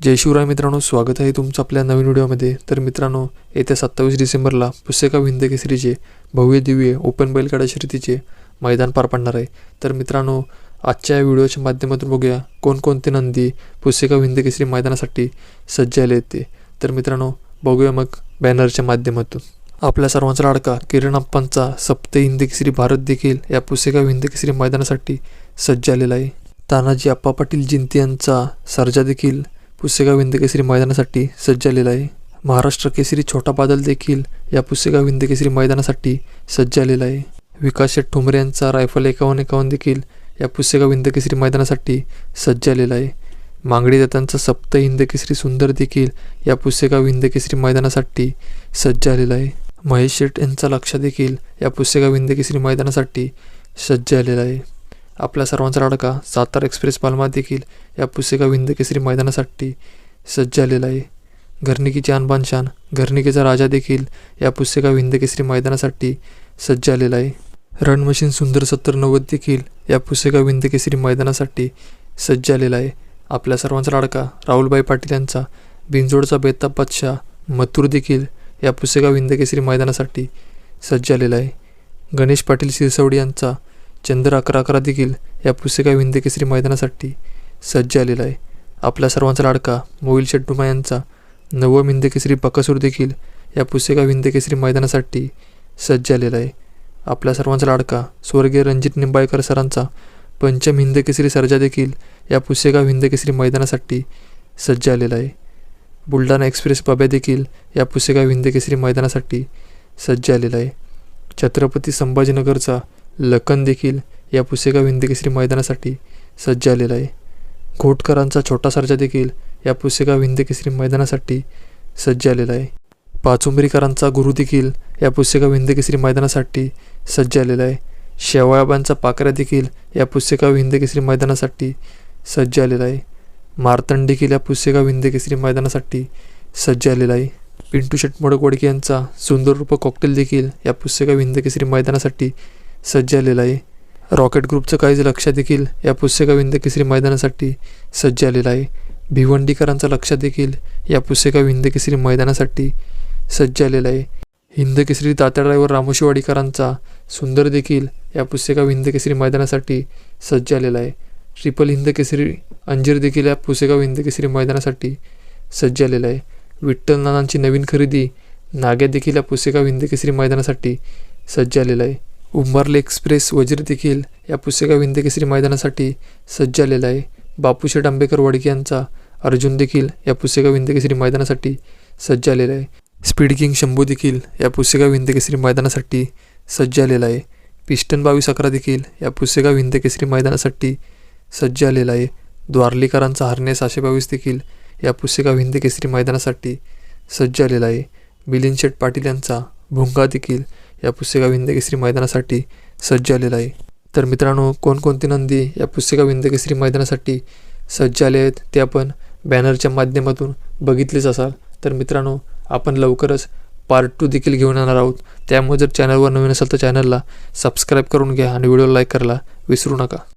जय शिवराय मित्रांनो स्वागत आहे तुमचं आपल्या नवीन व्हिडिओमध्ये. तर मित्रांनो येत्या सत्तावीस डिसेंबरला पुसेगाव हिंद केसरीचे भव्य दिव्य ओपन बैलगाडा शर्यतीचे मैदान पार पडणार आहे. तर मित्रांनो आजच्या या व्हिडिओच्या माध्यमातून बघूया कोणकोणते नंदी पुसेगाव हिंद केसरी मैदानासाठी सज्ज आले होते तर मित्रांनो बघूया मग बॅनरच्या माध्यमातून. आपल्या सर्वांचा लाडका किरण अप्पांचा सप्त हिंद केसरी भारत देखील या पुसेगाव हिंद केसरी मैदानासाठी सज्ज आलेला आहे. तानाजी आप्पा पाटील जिंती यांचा सर्जा देखील पुसेगाव हिंद केसरी मैदानासाठी सज्ज आलेला आहे. महाराष्ट्र केसरी छोटा बादल देखील या पुसेगाव हिंद केसरी मैदानासाठी सज्ज आलेला आहे. विकास शेठ ठोंबरे यांचा रायफल एकावन्न एकावन्न देखील या पुसेगाव हिंद केसरी मैदानासाठी सज्ज आलेला आहे. मांगडी दत्तांचा सप्त हिंद केसरी सुंदर देखील या पुसेगाव हिंद केसरी मैदानासाठी सज्ज आलेला आहे. महेश शेठ यांचा लक्ष देखील या पुसेगाव हिंद केसरी मैदानासाठी सज्ज आलेला आहे. आपल्या सर्वांचा लाडका सातारा एक्सप्रेस पालमा देखील या पुसेगाव हिंद केसरी मैदानासाठी सज्ज आलेला आहे. घरनिकीची आणबान शान घरनिकीचा राजा देखील या पुसेगाव हिंद केसरी मैदानासाठी सज्ज आलेला आहे. रण मशीन सुंदर सत्तर नव्वद देखील या पुसेगाव हिंद केसरी मैदानासाठी सज्ज आलेला आहे. आपल्या सर्वांचा लाडका राहुलबाई पाटील यांचा बिंजोडचा बेताब बादशाह मथुर देखील या पुसेगाव हिंद केसरी मैदानासाठी सज्ज आलेला आहे. गणेश पाटील सिरसवडी यांचा चंद्र अकरा अकरा देखील या पुसेगाव विंदकेसरी मैदानासाठी सज्ज आलेला आहे. आपल्या सर्वांचा लाडका मोहिल शेट्टुमा यांचा नवम हिंदकेसरी बकासूर देखील या पुसेगाव विंदकेसरी मैदानासाठी सज्ज आलेला आहे. आपल्या सर्वांचा लाडका स्वर्गीय रणजित निंबाळकर सरांचा पंचम हिंदकेसरी सर्जा देखील या पुसेगाव हिंदकेसरी मैदानासाठी सज्ज आलेला आहे. बुलढाणा एक्सप्रेस बाब्या देखील या पुसेगाव हिंदकेसरी मैदानासाठी सज्ज आलेला आहे. छत्रपती संभाजीनगरचा लखन देखील या पुसेगाव हिंद केसरी मैदानासाठी सज्ज आलेला आहे. घोटकरांचा छोटा सर्जा देखील या पुसेगाव हिंद केसरी मैदानासाठी सज्ज आलेला आहे. पाचुंबरीकरांचा गुरु देखील या पुसेगाव हिंद केसरी मैदानासाठी सज्ज आलेला आहे. शेवाळाबांचा पाकऱ्या देखील या पुसेगाव हिंद केसरी मैदानासाठी सज्ज आलेला आहे. मार्तंड देखील या पुसेगाव हिंद केसरी मैदानासाठी सज्ज आलेला आहे. पिंटू शेट मोडकवडके यांचा सुंदर रूप कॉकटेल देखील या पुसेगाव हिंद केसरी मैदानासाठी सज्ज आलेला आहे. रॉकेट ग्रुपचं काहीच लक्ष देखील या पुस्तकाविंद केसरी मैदानासाठी सज्ज आलेला आहे. भिवंडीकरांचा लक्ष देखील या पुस्तका हिंद केसरी मैदानासाठी सज्ज आलेला आहे. हिंद केसरी तात्या ड्रायव्हर रामोशीवाडीकरांचा सुंदर देखील या पुस्तका हिंद केसरी मैदानासाठी सज्ज आलेला आहे. ट्रिपल हिंद केसरी अंजीर देखील या पुसेगाव हिंद केसरी मैदानासाठी सज्ज आलेला आहे. विठ्ठल नानांची नवीन खरेदी नाग्या देखील या पुसेगाव हिंद केसरी मैदानासाठी सज्ज आलेला आहे. उंबारले एक्सप्रेस वजीर देखील या पुसेगाव हिंदकेसरी मैदानासाठी सज्ज आलेला आहे. बापूशेठ आंबेकर वडके यांचा अर्जुन देखील या पुसेगाव हिंदकेसरी मैदानासाठी सज्ज आलेला आहे. स्पीड किंग शंभू देखील या पुसेगाव हिंदकेसरी मैदानासाठी सज्ज आलेला आहे. पिस्टन बावीस अकरा देखील या पुसेगाव हिंदकेसरी मैदानासाठी सज्ज आलेला आहे. द्वारलीकरांचा हरणे सहाशे बावीस देखील या पुसेगाव हिंदकेसरी मैदानासाठी सज्ज आलेला आहे. मिलिंद शेठ पाटील यांचा भुंगा देखील या पुस्तिका विंदकेसरी मैदानासाठी सज्ज आलेला आहे. तर मित्रांनो कोणकोणती नंदी या पुस्तिका विंदकेसरी मैदानासाठी सज्ज आले आहेत ते आपण बॅनरच्या माध्यमातून बघितलेच असाल. तर मित्रांनो आपण लवकरच पार्ट टू देखील घेऊन येणार आहोत. त्यामुळे जर चॅनलवर नवीन असेल तर चॅनलला सबस्क्राईब करून घ्या आणि व्हिडिओ लाईक करायला विसरू नका.